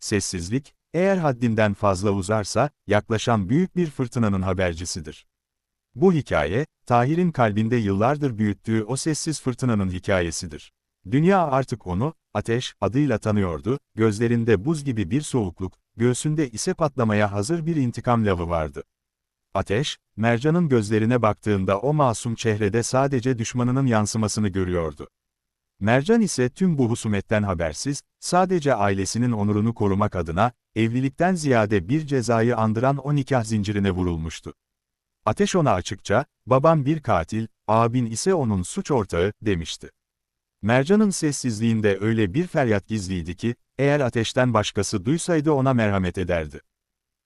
Sessizlik, eğer haddinden fazla uzarsa, yaklaşan büyük bir fırtınanın habercisidir. Bu hikaye, Tahir'in kalbinde yıllardır büyüttüğü o sessiz fırtınanın hikayesidir. Dünya artık onu, ateş, adıyla tanıyordu, gözlerinde buz gibi bir soğukluk, göğsünde ise patlamaya hazır bir intikam lavı vardı. Ateş, Mercan'ın gözlerine baktığında o masum çehrede sadece düşmanının yansımasını görüyordu. Mercan ise tüm bu husumetten habersiz, sadece ailesinin onurunu korumak adına, evlilikten ziyade bir cezayı andıran o nikah zincirine vurulmuştu. Ateş ona açıkça, babam bir katil, abin ise onun suç ortağı, demişti. Mercan'ın sessizliğinde öyle bir feryat gizliydi ki, eğer ateşten başkası duysaydı ona merhamet ederdi.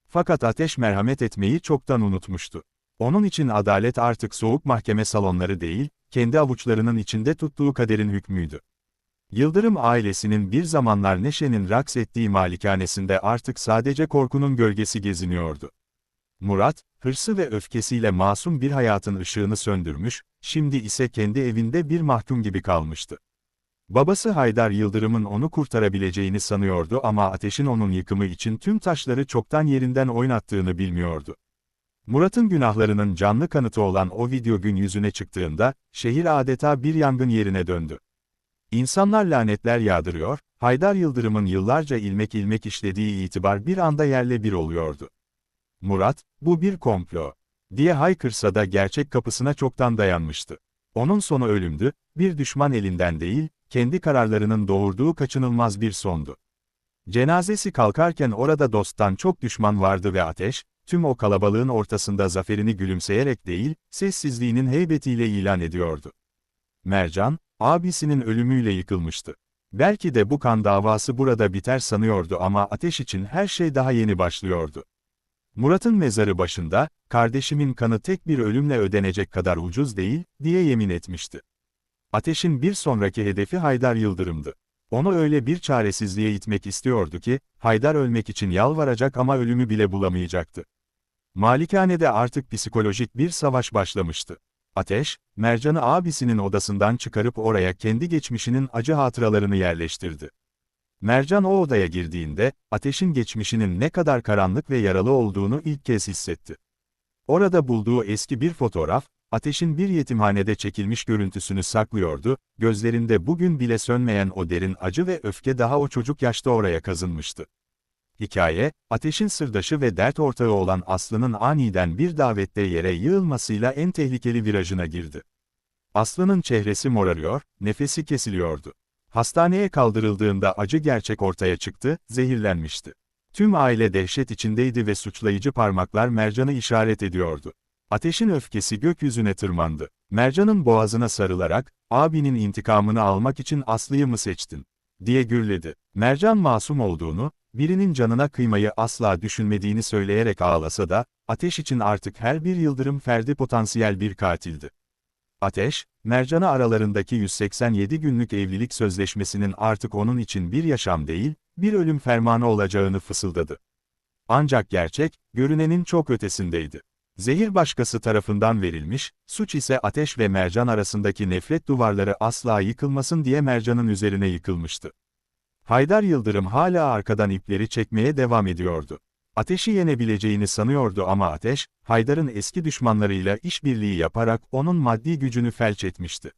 Fakat ateş merhamet etmeyi çoktan unutmuştu. Onun için adalet artık soğuk mahkeme salonları değil, kendi avuçlarının içinde tuttuğu kaderin hükmüydü. Yıldırım ailesinin bir zamanlar Neşe'nin raks ettiği malikanesinde artık sadece korkunun gölgesi geziniyordu. Murat, hırsı ve öfkesiyle masum bir hayatın ışığını söndürmüş, şimdi ise kendi evinde bir mahkum gibi kalmıştı. Babası Haydar Yıldırım'ın onu kurtarabileceğini sanıyordu ama ateşin onun yıkımı için tüm taşları çoktan yerinden oynattığını bilmiyordu. Murat'ın günahlarının canlı kanıtı olan o video gün yüzüne çıktığında, şehir adeta bir yangın yerine döndü. İnsanlar lanetler yağdırıyor, Haydar Yıldırım'ın yıllarca ilmek ilmek işlediği itibar bir anda yerle bir oluyordu. Murat, bu bir komplo, diye haykırsa da gerçek kapısına çoktan dayanmıştı. Onun sonu ölümdü, bir düşman elinden değil, kendi kararlarının doğurduğu kaçınılmaz bir sondu. Cenazesi kalkarken orada dosttan çok düşman vardı ve ateş, tüm o kalabalığın ortasında zaferini gülümseyerek değil, sessizliğinin heybetiyle ilan ediyordu. Mercan, abisinin ölümüyle yıkılmıştı. Belki de bu kan davası burada biter sanıyordu ama ateş için her şey daha yeni başlıyordu. Murat'ın mezarı başında, kardeşimin kanı tek bir ölümle ödenecek kadar ucuz değil, diye yemin etmişti. Ateş'in bir sonraki hedefi Haydar Yıldırım'dı. Onu öyle bir çaresizliğe itmek istiyordu ki, Haydar ölmek için yalvaracak ama ölümü bile bulamayacaktı. Malikanede artık psikolojik bir savaş başlamıştı. Ateş, Mercan'ı abisinin odasından çıkarıp oraya kendi geçmişinin acı hatıralarını yerleştirdi. Mercan o odaya girdiğinde, ateşin geçmişinin ne kadar karanlık ve yaralı olduğunu ilk kez hissetti. Orada bulduğu eski bir fotoğraf, ateşin bir yetimhanede çekilmiş görüntüsünü saklıyordu, gözlerinde bugün bile sönmeyen o derin acı ve öfke daha o çocuk yaşta oraya kazınmıştı. Hikaye, ateşin sırdaşı ve dert ortağı olan Aslı'nın aniden bir davette yere yığılmasıyla en tehlikeli virajına girdi. Aslı'nın çehresi morarıyor, nefesi kesiliyordu. Hastaneye kaldırıldığında acı gerçek ortaya çıktı, zehirlenmişti. Tüm aile dehşet içindeydi ve suçlayıcı parmaklar Mercan'ı işaret ediyordu. Ateşin öfkesi gökyüzüne tırmandı. Mercan'ın boğazına sarılarak, abinin intikamını almak için Aslı'yı mı seçtin? diye gürledi. Mercan masum olduğunu, birinin canına kıymayı asla düşünmediğini söyleyerek ağlasa da, Ateş için artık her bir yıldırım ferdi potansiyel bir katildi. Ateş, Mercan'a aralarındaki 187 günlük evlilik sözleşmesinin artık onun için bir yaşam değil, bir ölüm fermanı olacağını fısıldadı. Ancak gerçek, görünenin çok ötesindeydi. Zehir başkası tarafından verilmiş, suç ise ateş ve mercan arasındaki nefret duvarları asla yıkılmasın diye mercanın üzerine yıkılmıştı. Haydar Yıldırım hala arkadan ipleri çekmeye devam ediyordu. Ateşi yenebileceğini sanıyordu ama ateş, Haydar'ın eski düşmanlarıyla işbirliği yaparak onun maddi gücünü felç etmişti.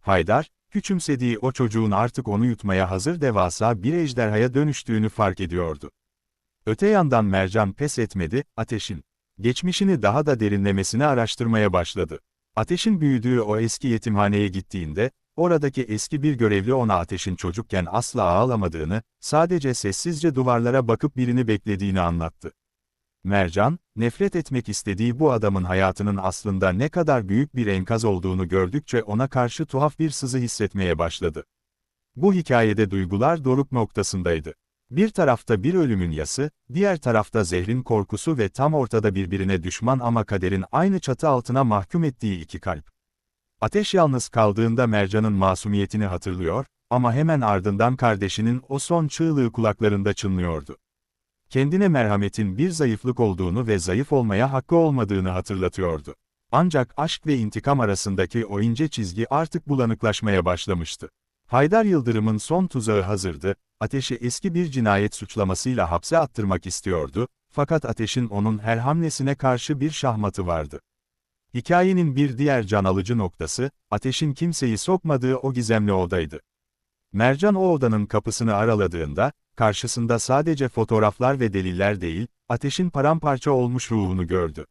Haydar, küçümsediği o çocuğun artık onu yutmaya hazır devasa bir ejderhaya dönüştüğünü fark ediyordu. Öte yandan Mercan pes etmedi, ateşin geçmişini daha da derinlemesine araştırmaya başladı. Ateşin büyüdüğü o eski yetimhaneye gittiğinde, oradaki eski bir görevli ona ateşin çocukken asla ağlamadığını, sadece sessizce duvarlara bakıp birini beklediğini anlattı. Mercan, nefret etmek istediği bu adamın hayatının aslında ne kadar büyük bir enkaz olduğunu gördükçe ona karşı tuhaf bir sızı hissetmeye başladı. Bu hikayede duygular doruk noktasındaydı. Bir tarafta bir ölümün yası, diğer tarafta zehrin korkusu ve tam ortada birbirine düşman ama kaderin aynı çatı altına mahkum ettiği iki kalp. Ateş yalnız kaldığında Mercan'ın masumiyetini hatırlıyor, ama hemen ardından kardeşinin o son çığlığı kulaklarında çınlıyordu. Kendine merhametin bir zayıflık olduğunu ve zayıf olmaya hakkı olmadığını hatırlatıyordu. Ancak aşk ve intikam arasındaki o ince çizgi artık bulanıklaşmaya başlamıştı. Haydar Yıldırım'ın son tuzağı hazırdı, Ateş'i eski bir cinayet suçlamasıyla hapse attırmak istiyordu, fakat Ateş'in onun her hamlesine karşı bir şahmatı vardı. Hikayenin bir diğer can alıcı noktası, Ateş'in kimseyi sokmadığı o gizemli odaydı. Mercan o odanın kapısını araladığında, karşısında sadece fotoğraflar ve deliller değil, Ateş'in paramparça olmuş ruhunu gördü.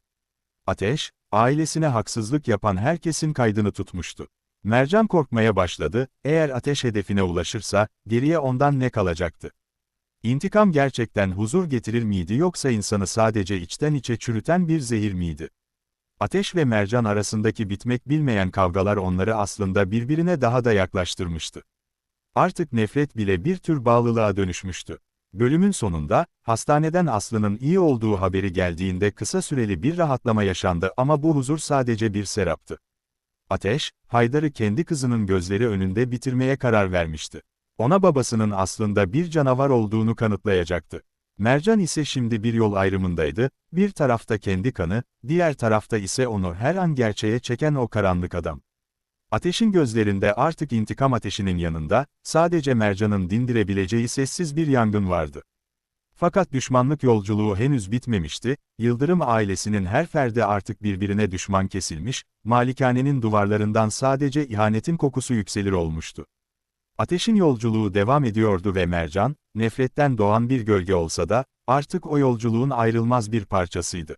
Ateş, ailesine haksızlık yapan herkesin kaydını tutmuştu. Mercan korkmaya başladı, eğer ateş hedefine ulaşırsa, geriye ondan ne kalacaktı? İntikam gerçekten huzur getirir miydi yoksa insanı sadece içten içe çürüten bir zehir miydi? Ateş ve Mercan arasındaki bitmek bilmeyen kavgalar onları aslında birbirine daha da yaklaştırmıştı. Artık nefret bile bir tür bağlılığa dönüşmüştü. Bölümün sonunda, hastaneden Aslı'nın iyi olduğu haberi geldiğinde kısa süreli bir rahatlama yaşandı ama bu huzur sadece bir seraptı. Ateş, Haydar'ı kendi kızının gözleri önünde bitirmeye karar vermişti. Ona babasının aslında bir canavar olduğunu kanıtlayacaktı. Mercan ise şimdi bir yol ayrımındaydı, bir tarafta kendi kanı, diğer tarafta ise onu her an gerçeğe çeken o karanlık adam. Ateşin gözlerinde artık intikam ateşinin yanında, sadece Mercan'ın dindirebileceği sessiz bir yangın vardı. Fakat düşmanlık yolculuğu henüz bitmemişti, Yıldırım ailesinin her ferdi artık birbirine düşman kesilmiş, malikanenin duvarlarından sadece ihanetin kokusu yükselir olmuştu. Ateşin yolculuğu devam ediyordu ve Mercan, nefretten doğan bir gölge olsa da, artık o yolculuğun ayrılmaz bir parçasıydı.